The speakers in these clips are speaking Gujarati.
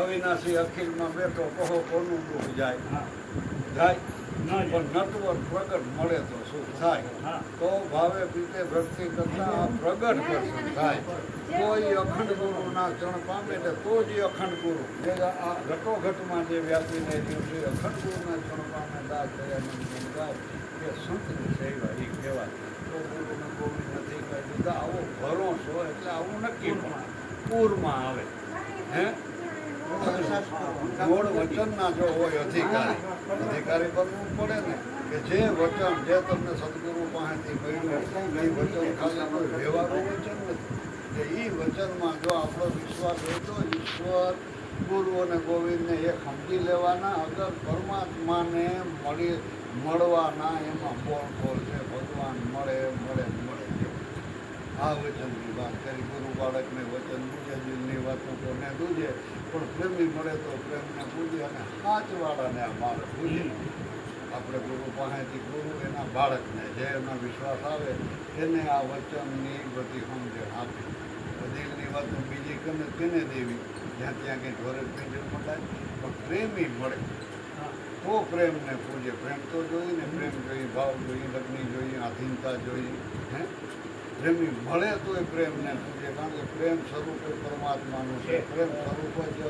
અવિનાશી અખિલમાં બેઠો કહો કોનું દુઃખ જાય? જાય. પણ નટવર પ્રગટ મળે તો શું થાય? તો ભાવે પીતે ભક્તિ કરતા આ પ્રગટ દર્શન થાય. કોઈ અખંડ ગુરુના ચરણ પામે એટલે તો જ અખંડ ગુરુ. જે આ ઘટોઘટમાં જે વ્યાપીને રહ્યું છે અખંડ ગુરુના ચરણ પામે દાસ દયાનંદ ગાય. કે સંતની સેવા એ કહેવાય. તો ગુરુને ગોવિંદ નથી કહી દીધા આવો ભરોસો એટલે આવું નક્કી પણ. પૂરમાં આવે. હે? મૂળ વચનના જો હોય અધિકારી અધિકારી બનવું પડે ને કે જે વચન જે તમને સદગુરુ પાસેથી મળ્યું એ વચન ખાલી કોઈ વ્યવહારનું વચન નથી એ વચનમાં જો આપણો વિશ્વાસ હોય તો ઈશ્વર, ગુરુ અને ગોવિંદને એ સમજી લેવાના, અગર પરમાત્માને મળી, મળવાના એમાં કોણ કોણ છે ભગવાન મળે મળે મળે. આ વચનની વાત કરી, ગુરુ બાળકને વચન પૂજે દિલની વાતો કોને દૂજે પણ પ્રેમી મળે તો પ્રેમને પૂજે અને હાચવાળાને આ બાળક પૂજે. આપણે ગુરુ પાસેથી ગુરુ એના બાળકને જે એમાં વિશ્વાસ આવે એને આ વચનની બધી સમજણ આપે. દિલની વાતો બીજી ગમે તેને દેવી. જ્યાં ત્યાં કંઈ ઢોરે પીંજર મળે પણ પ્રેમી મળે. તો પ્રેમને પૂજે. પ્રેમ તો જોઈએ ને પ્રેમ જોઈએ ભાવ જોઈએ લગ્ન જોઈએ આધીનતા જોઈએ હે? પ્રેમી મળે તો એ પ્રેમને પૂજે કારણ કે પ્રેમ સ્વરૂપ એ પરમાત્માનું છે. પ્રેમ સ્વરૂપ જ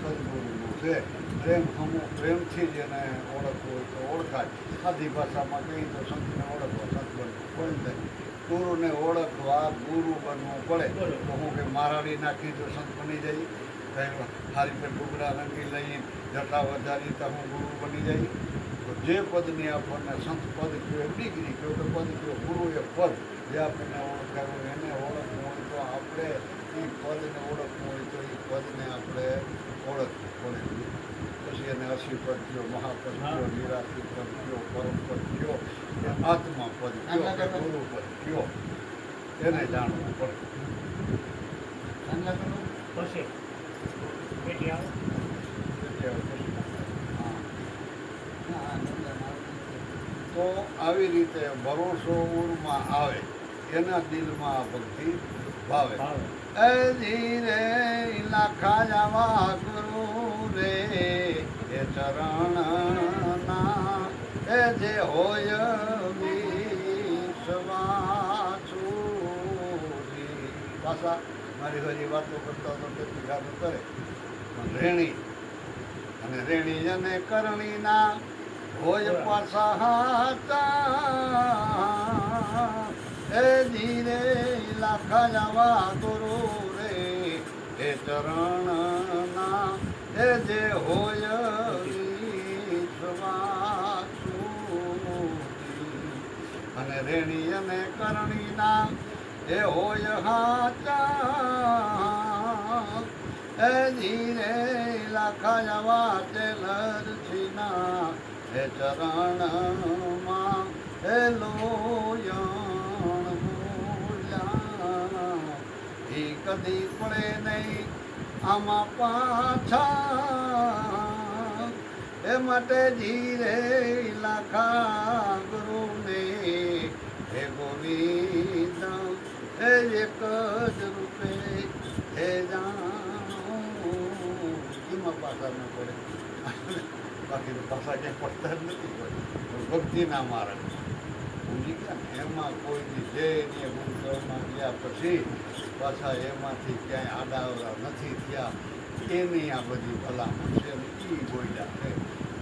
સદગુરુનું છે. પ્રેમ હમો પ્રેમથી જ એને ઓળખવું હોય તો ઓળખાય. સાદી ભાષામાં કહીએ તો સંતને ઓળખવા સંત બનવું કોણ થાય ગુરુને ઓળખવા ગુરુ બનવું પડે. તો હું કે મારાડી નાખી તો સંત બની જઈ કંઈ હારી પર ડુગરા રંગી લઈ જટા વધારી તો હું ગુરુ બની જઈ તો જે પદની આપણને સંત પદ કયો ડિગ્રી કયો કે પદ કયો ગુરુ પદ જે આપણને ઓળખાયું એને ઓળખવું હોય તો આપણે એ પદને ઓળખવું હોય તો એ પદને આપણે ઓળખવું પડે. પછી એને અસી પદ કયો મહાપદ કયો નિરાશી પદ કયો પરમ પદ કયો કે આત્મા પદ કયો ગુરુ પદ કયો એને જાણવું પડે પછી પેટી આવે એટલે પછી હા. તો આવી રીતે ભરોસો ઉરમાં આવે એના દિલમાં ભક્તિ ભાવે. એ ધીરે લાખા જવા ગુરુ રે એ ચરણના એ જે હોય પાછા મારી હજી વાતો કરતા તો કેટલી ગાતો કરે. પણ રેણી અને રેણી અને કરણીના પાછા હાચા એ ધીરે લાખા જવા ગુરુ રે. એ ચરણના એ જે હોય. અને રેણી અને કરણીના એ હોય હાચા. એ ધીરે લાખા જવા તેલર છીના એ ચરણમાં એ લોયણ બોલ્યા એ કદી પડે નહીં, આમાં પાછા. એ માટે ધીરે લાખા ગુરુને હે ગોવિંદ, હે એક જ રૂપે, હે જાણો. એમાં પાછા ન પડે. બાકી પાછા ક્યાંય પડતા જ નથી કોઈ. ભક્તિના માર્ગ સમજી ગયા ને એમાં કોઈ દી જે એની ગુરુકળમાં ગયા પછી પાછા એમાંથી ક્યાંય આડાવડા નથી થયા. એની આ બધી ભલામણ છે એ બોલ્યા છે.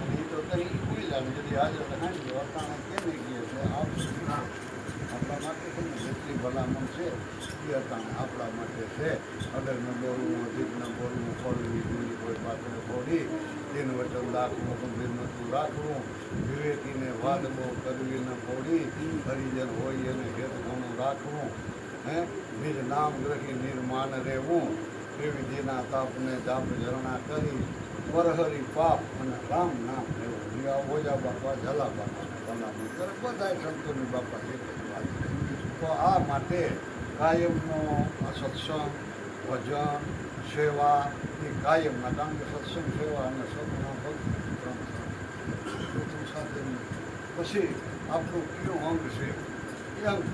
અને એ તો કંઈ બોલ્યા ને যদি હાજર હાંડી અટાણે કેને ગયે છે? આપણા માટે છે ને જેટલી ભલામણ છે એ અટાણે આપણા માટે છે. અડર ન બોલવું અધિક ન બોલવું પડવી દૂરી કોઈ પાત્ર છોડી દિન વચન રાખવું ગંભીર નતું રાખવું વિવેકીને વાદમો કરવીને પોડી હરિજન હોય એને હેત ઘણું રાખવું. હે? નિજ નામ ગ્રહી નિર્માણ રહેવું. ત્રિવિધિના તાપને જાપ ઝરણા કરી. વરહરી પાપ અને રામ નામ રહેવું જીવા ઓજા બાપા, ઝલા બાપા ભલામણ કરે બધા સંતોની બાપા એક જ વાત તો આ માટે કાયમનો આ સત્સંગ ભજન, સેવા, એ કાયમના કારણ કે સત્સંગ, સેવા અને સદમાં ભક્તિ ત્રણ પછી આપણું કયું અંગ છે, એ અંગ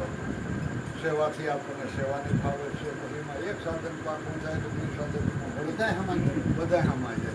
સેવાથી આપણને સેવાની ફાવે છે. પછી એમાં એક સાધન પાકું થાય તો બીજું સાધનમાં બધાય બધા બધાય સમાજ